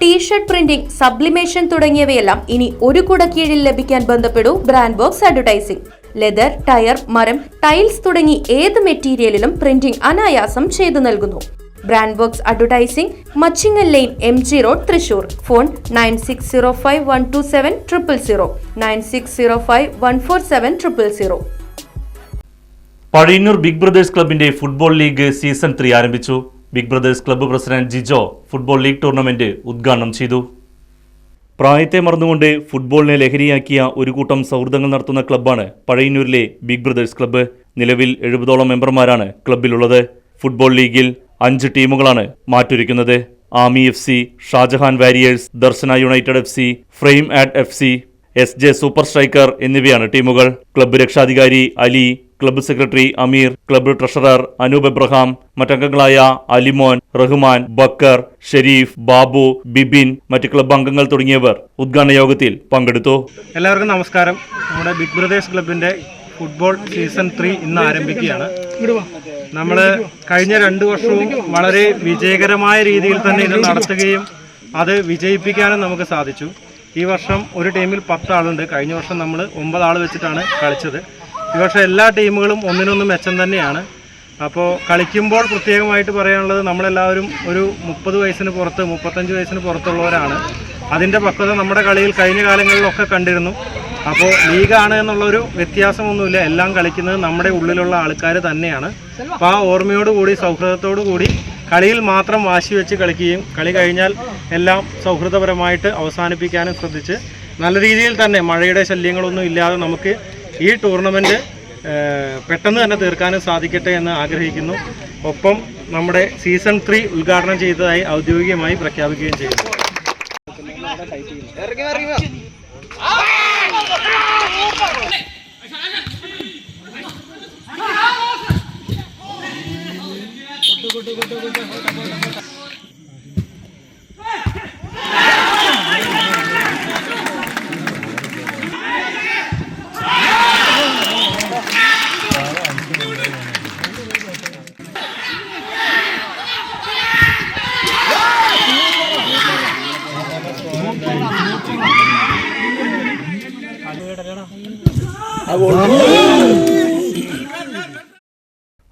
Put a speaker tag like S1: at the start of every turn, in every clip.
S1: T shirt printing sublimation തുടങ്ങിയവയെല്ലാം ഇനി ഒരു കുട കീഴിൽ ലഭിക്കാൻ ബന്ധപ്പെടൂ brand box advertising leather tyre മരം ടൈൽസ് തുടങ്ങി ഏത് മെറ്റീരിയലിലും പ്രിന്റിംഗ് അനായാസം ചെയ്തു നൽകുന്നു. Brand box advertising Machingal line M G road Thrissur. Phone nine six zero five one two seven triple zero nine six zero five one four seven triple zero
S2: Pazhayannur big brothers ക്ലബിന്റെ football league season three ആരംഭിച്ചു. Big brothers club president Jijo football league tournament ഉദ്ഘാടനം ചെയ്തു. പ്രായത്തെ മറന്നുകൊണ്ട് ഫുട്ബോളിനെ ലഹരിയാക്കിയ ഒരു കൂട്ടം സൗഹൃദങ്ങൾ നടത്തുന്ന ക്ലബ്ബാണ് പഴയന്നൂരിലെ ബിഗ് ബ്രദേഴ്സ് ക്ലബ്ബ്. നിലവിൽ എഴുപതോളം മെമ്പർമാരാണ് ക്ലബ്ബിലുള്ളത്. ഫുട്ബോൾ ലീഗിൽ അഞ്ച് ടീമുകളാണ് മാറ്റൊരുക്കുന്നത്. Aami F C Shajahan warriors Darshana united F C frame ad F C S J super striker എന്നിവയാണ് ടീമുകൾ. ക്ലബ്ബ് രക്ഷാധികാരി Ali club secretary Ameer club treasurer Anoop Abraham മറ്റംഗങ്ങളായ Alimon Rahman Backer Sharif Babu Bibin മറ്റ് ക്ലബ്ബ് അംഗങ്ങൾ തുടങ്ങിയവർ ഉദ്ഘാടന യോഗത്തിൽ പങ്കെടുത്തു.
S3: എല്ലാവർക്കും നമസ്കാരം. നമ്മുടെ ബിഗ് ബ്രദേഴ്സ് ക്ലബിന്റെ ഫുട്ബോൾ സീസൺ ത്രീ ഇന്ന് ആരംഭിക്കുകയാണ്. നമ്മൾ കഴിഞ്ഞ രണ്ട് വർഷവും വളരെ വിജയകരമായ രീതിയിൽ തന്നെ ഇത് നടത്തുകയും അത് വിജയിപ്പിക്കാനും നമുക്ക് സാധിച്ചു. ഈ വർഷം ഒരു ടീമിൽ പത്ത് ആളുണ്ട്. കഴിഞ്ഞ വർഷം നമ്മൾ ഒമ്പത് ആൾ വെച്ചിട്ടാണ് കളിച്ചത്. വർഷം എല്ലാ ടീമുകളും ഒന്നിനൊന്ന് മെച്ചം തന്നെയാണ്. അപ്പോൾ കളിക്കുമ്പോൾ പ്രത്യേകമായിട്ട് പറയാനുള്ളത് നമ്മളെല്ലാവരും ഒരു മുപ്പത് വയസ്സിന് പുറത്ത് മുപ്പത്തഞ്ച് വയസ്സിന് പുറത്തുള്ളവരാണ്. അതിന്റെ പക്വത നമ്മുടെ കളിയിൽ കഴിഞ്ഞ കാലങ്ങളിലൊക്കെ കണ്ടിരുന്നു. അപ്പോൾ ലീഗാണ് എന്നുള്ളൊരു വ്യത്യാസമൊന്നുമില്ല. എല്ലാം കളിക്കുന്നത് നമ്മുടെ ഉള്ളിലുള്ള ആൾക്കാർ തന്നെയാണ്. അപ്പോൾ ആ ഓർമ്മയോടുകൂടി സൗഹൃദത്തോടു കൂടി കളിയിൽ മാത്രം വാശി വെച്ച് കളിക്കുകയും കളി കഴിഞ്ഞാൽ എല്ലാം സൗഹൃദപരമായിട്ട് അവസാനിപ്പിക്കാനും ശ്രദ്ധിച്ച് നല്ല രീതിയിൽ തന്നെ മഴയുടെ ശല്യങ്ങളൊന്നും ഇല്ലാതെ നമുക്ക് ഈ ടൂർണമെന്റ് പെട്ടെന്ന് തന്നെ തീർക്കാനും സാധിക്കട്ടെ എന്ന് ആഗ്രഹിക്കുന്നു. ഒപ്പം നമ്മുടെ സീസൺ ത്രീ ഉദ്ഘാടനം ചെയ്തതായി ഔദ്യോഗികമായി പ്രഖ്യാപിക്കുകയും ചെയ്യുന്നു.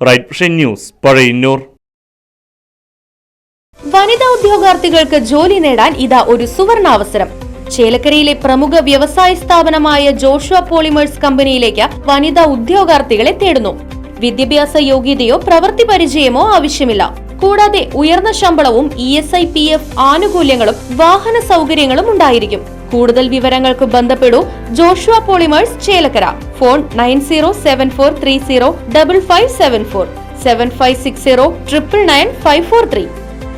S2: റൈറ്റ് ന്യൂസ്
S1: വനിതാ ഉദ്യോഗാർത്ഥികൾക്ക് ജോലി നേടാൻ ഇതാ ഒരു സുവർണാവസരം. ചേലക്കരയിലെ പ്രമുഖ വ്യവസായ സ്ഥാപനമായ ജോഷുവ പോളിമേഴ്സ് കമ്പനിയിലേക്ക് വനിതാ ഉദ്യോഗാർത്ഥികളെ തേടുന്നു. വിദ്യാഭ്യാസ യോഗ്യതയോ പ്രവൃത്തി പരിചയമോ ആവശ്യമില്ല. കൂടാതെ ഉയർന്ന ശമ്പളവും E S I P F ആനുകൂല്യങ്ങളും വാഹന സൗകര്യങ്ങളും ഉണ്ടായിരിക്കും. കൂടുതൽ വിവരങ്ങൾക്ക് ബന്ധപ്പെടൂ Joshua polymers Chelakkara. Phone nine zero seven four three zero double five seven four. Seven five six zero triple nine five four three.